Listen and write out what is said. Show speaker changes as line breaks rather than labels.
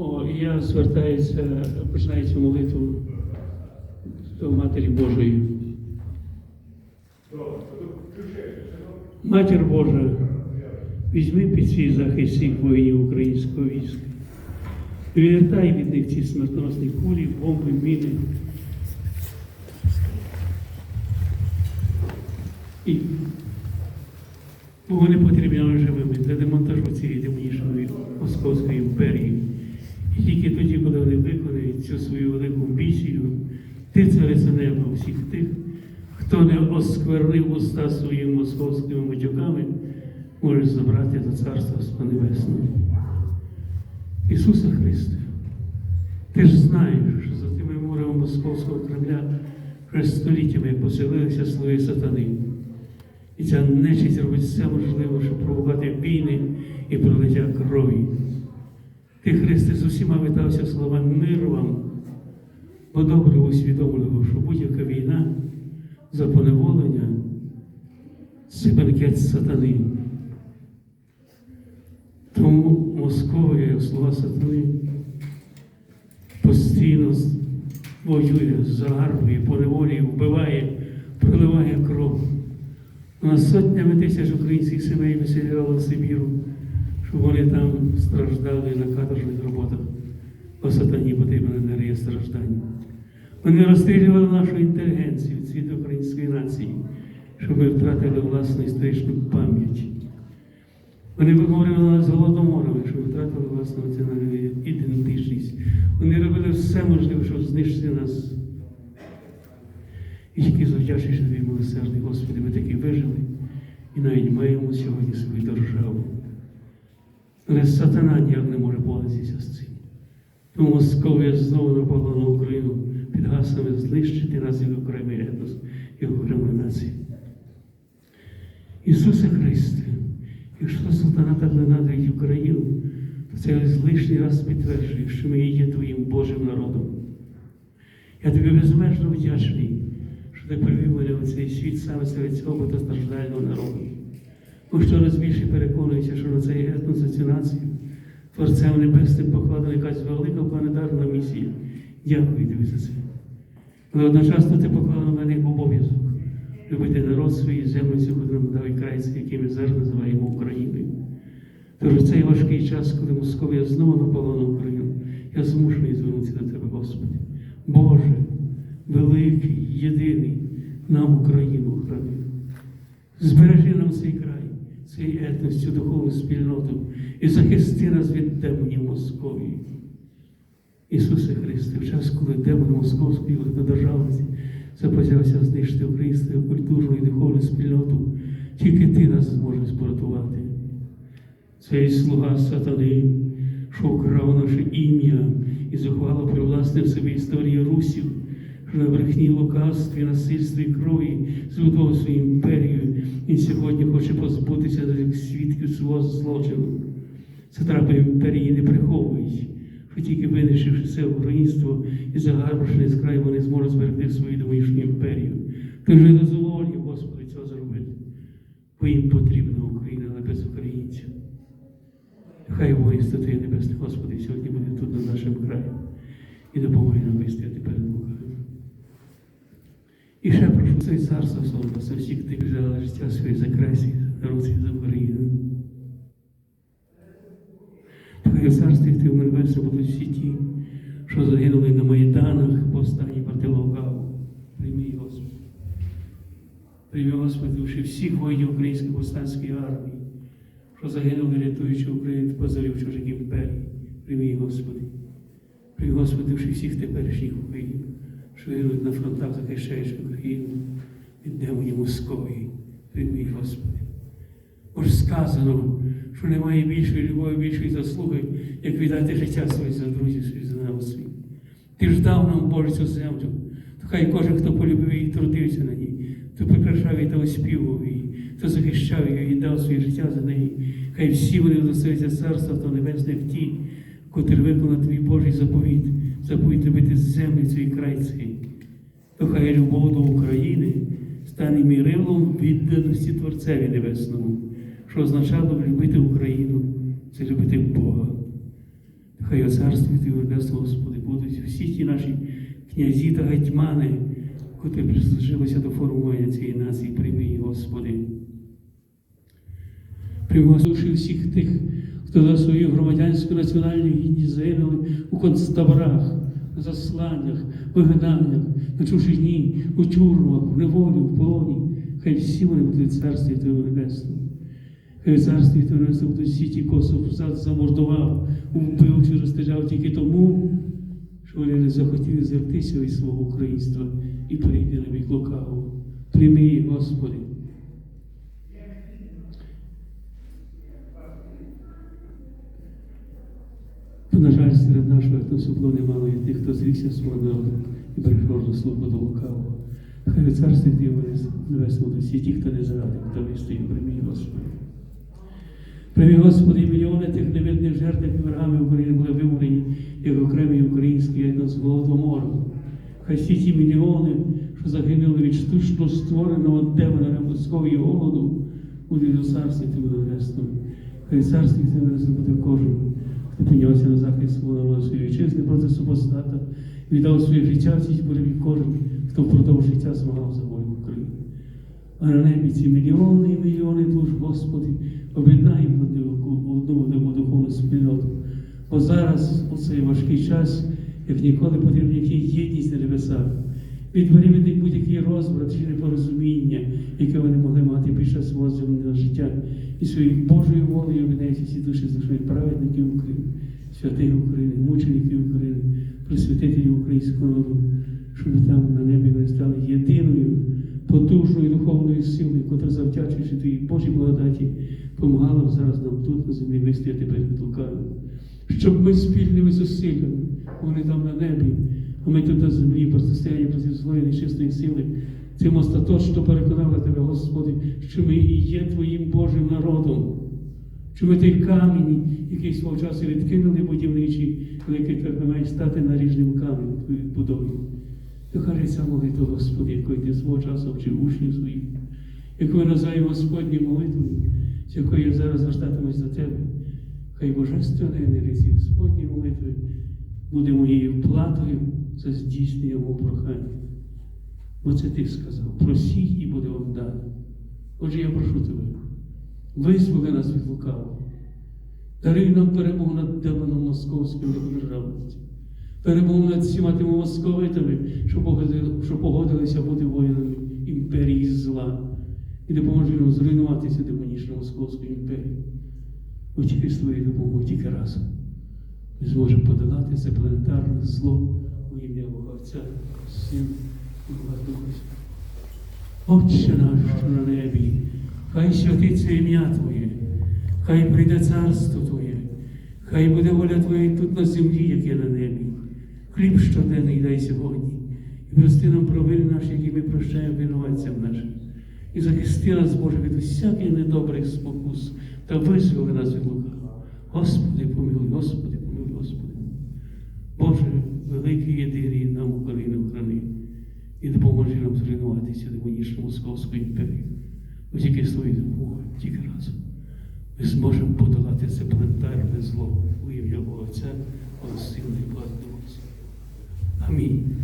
О, я звертаюся, починаю цю молитву до Матері Божої. Матір Божа, візьми під свій захист всіх воїнів українського війська. Відвертай від них ці смертоносні кулі, бомби, міни. І вони потрібні живими для демонтажу цієї демонічної Московської імперії. Тільки тоді, коли вони виконують цю свою велику місію, ти царице неба всіх тих, хто не осквернив уста своїми московськими матюками, може забрати до Царства Небесного. Ісусе Христе, ти ж знаєш, що за тими мурами Московського Кремля вже століттями поселилися слої сатани. І ця нечисть робить все можливе, щоб провокати війни і пролиття крові. Ти, Христе, з усіма витався словами мир вам, бо добре усвідомлював, що будь-яка війна за поневолення це бенкет сатани. Тому Московія, слова сатани, постійно воює, загарбує, поневолює, вбиває, проливає кров. У нас сотнями тисяч українських сімей виселяло в Сибіру, щоб вони там страждали на каторжних роботах. Бо сатані потрібна енергія страждання. Вони розстрілювали нашу інтелігенцію, цвіт української нації, щоб ми втратили власну історичну пам'ять. Вони виморювали нас голодоморами, щоб ми втратили власну національну ідентичність. Вони робили все можливе, щоб знищити нас. І тільки завдячуючи тобі, милосердний Господи, ми таки вижили і навіть маємо сьогодні свою державу. Але сатана ніяк не може боротися з цим. Тому Московія знову напала на Україну під гаслами знищити нас як окремий етнос і окрему націю. Ісусе Христе, якщо сатана так ненавидить Україну, то це лишній раз підтверджує, що ми є Твоїм Божим народом. Я тобі безмежно вдячний, що ти привів мене у цей світ саме серед цього багатостраждального народу. Бо щораз більше переконується, що на цей етнос, на націю Творцем Небесним покладена якась велика планетарна місія. Дякую тобі за це. Але одночасно ти поклав на мене обов'язок любити народ свій землю, котру нам дав край, який ми зараз називаємо Україною. Тож у цей важкий час, коли Московія знову напала на Україну, я змушений звернутися до тебе, Господи. Боже, великий, єдиний, нам Україну храни. Збережи нам цей край, цей етнос, цю духовну спільноту і захисти нас від демонів Московії. Ісусе Христе, в час, коли демон Московської державності запозявся знищити українську культурну і духовну спільноту, тільки Ти нас зможеш порятувати. Цей слуга сатани, що вкрав наше ім'я і зухвало привласнив собі історії русів, на брехні лукавстві, насильстві крові збудував свою імперію і сьогодні хоче позбутися свідків свого злочину. Це трапи імперії не приховують, що тільки винищивши це українство і загарбавши з вони зможуть зберегти свою домішню імперію. Ти вже дозволі, Господи, цього зробити. Бо їм потрібна Україна, але без українців. Хай воїнство Твоє Небесне, Господи, сьогодні буде тут на нашому краї і допомагай нам вистояти перед Богом. І ще прошу цей царство слава за всіх тих взяли життя своє за красі, народ свій за Україну. Хай в царстві ти в небесне будуть всі ті, що загинули на Майданах, повстані проти Лукаву. Прийми, Господи. Прийми, Господи, душі всіх воїнів Української повстанської армії, що загинули, рятуючи Україну позорів чужих імперій. Прийми, Господи. Прийми, Господи, душі всіх теперішніх воїнів, що гинуть на фронтах, захищаючи Україну від демонів Московії. Прийми, Господи. Бо ж сказано, що немає більшої любові, більшої заслуги, як віддати життя своє за друзів своїх за народ свій. Ти ж дав нам Боже землю, то хай кожен, хто полюбив її, трудився на ній, хто прикрашав її та оспівував її, хто захищав її і дав своє життя за неї. Хай всі вони достоються царства то небесне в ті, котрі виконав твій Божий заповіт, заповіт любити землю цю і край цей. То хай любов до України стане мірилом відданості Творцеві Небесному що означало любити Україну, це любити Бога. Хай у царстві Ти Небесного, Господи, будуть всі ті наші князі та гетьмани, котрі прислужилися до формування цієї нації, прийми Господи. Примусивши всіх тих, хто за свою громадянську національну гідність загинули у концтаборах, засланнях, вигнаннях, на чужині, у тюрмах, в неволі, в полоні. Хай всі вони будуть царстві Твого Небесного. Хай царстві Твого Небесного будуть всі ті, кого Совзат замордував, вбив чи розстріляв тільки тому, що вони не захотіли зертися від свого українства і прийти на бік лукавого. Прийми Господи. На жаль, серед нашого етносу немало і тих, хто зрікся свого народу і перейшов до служби до лукавого. Хай у царстві Діво до всі ті, хто не зрадив, хто вистоїв, приймі, Господи. Приймі, Господи, мільйони тих невидних жертв, які ворогами України були вимолені, як окремий український етнос голодомору. Хай всі ті мільйони, що загинули від штучно створеного демона морського і голоду, у царстві Твого Небесному. Хай царстві Твого Небесного буде кожен, піднявся на захист свого народу своєї вітчизни проти супостата, віддав своє життя в цій боротьбі кожен, хто впродовж життя змагав за волю України. А на небі ці мільйони і мільйони душ, Господи, об'єднай їх в одну духовну спільноту. Бо зараз, у цей важкий час, як ніколи потрібна єдність на небесах. Відбери від будь-який розбрат чи непорозуміння, яке вони могли мати під час свого земного життя, і своєю Божою волею об'єднаються всі душі своїх праведників України, святих України, мучеників України, просвятителів українського народу, щоб там на небі вони стали єдиною потужною духовною силою, котра завдячуючи Твоїй Божій благодаті, помагала зараз нам тут на землі вистояти перед лукавим. Щоб ми спільними зусиллями, вони там на небі, а ми тут на землі протистояння проти злої нечистої сили, цим остаточно переконали Тебе, Господи, що ми і є Твоїм Божим народом. Що ми той камінь, який свого часу відкинули будівничі, великий так має стати наріжним каменем Твоїй будові. То ця молитва, Господи, якої ти свого часу вчив учнів своїх, яку я називаю Господню молитвою, з якою я зараз звертатимусь до Тебе. Хай Божественна енергія Господньої молитви буде моєю платою за здійснення мого прохання. Бо це ти сказав, просіть і буде вам дано. Отже, я прошу тебе, визволи нас від лукавого, даруй нам перемогу над демоном московської державності, перемогу над всіма тими московитами, що погодили- що погодилися бути воїнами імперії зла, і допоможи нам зруйнуватися демонічно московської імперії. Бо тільки з допомогою, тільки разом ми зможемо подолати це планетарне зло у ім'я Бога Отця, Сина. Отче наш, на небі, хай святиться ім'я Твоє, хай прийде царство Твоє, хай буде воля Твоя і тут на землі, як є на небі. Хліб щоденний дай сьогодні, і прости нам провини наші, які ми прощаємо винуватцям нашим. І захисти нас, Боже, від усяких недобрих спокус та визволи нас від лука. Господи, помилуй, Господи, помилуй, Господи. Боже, великий і допоможи нам зруйнуватися демонічну московську імперію. Бо тільки свої твоєю допомогою, тільки разом. Ми зможемо подолати це планетарне зло у ім'я Бога Отця, Сина і Благодати. Амінь.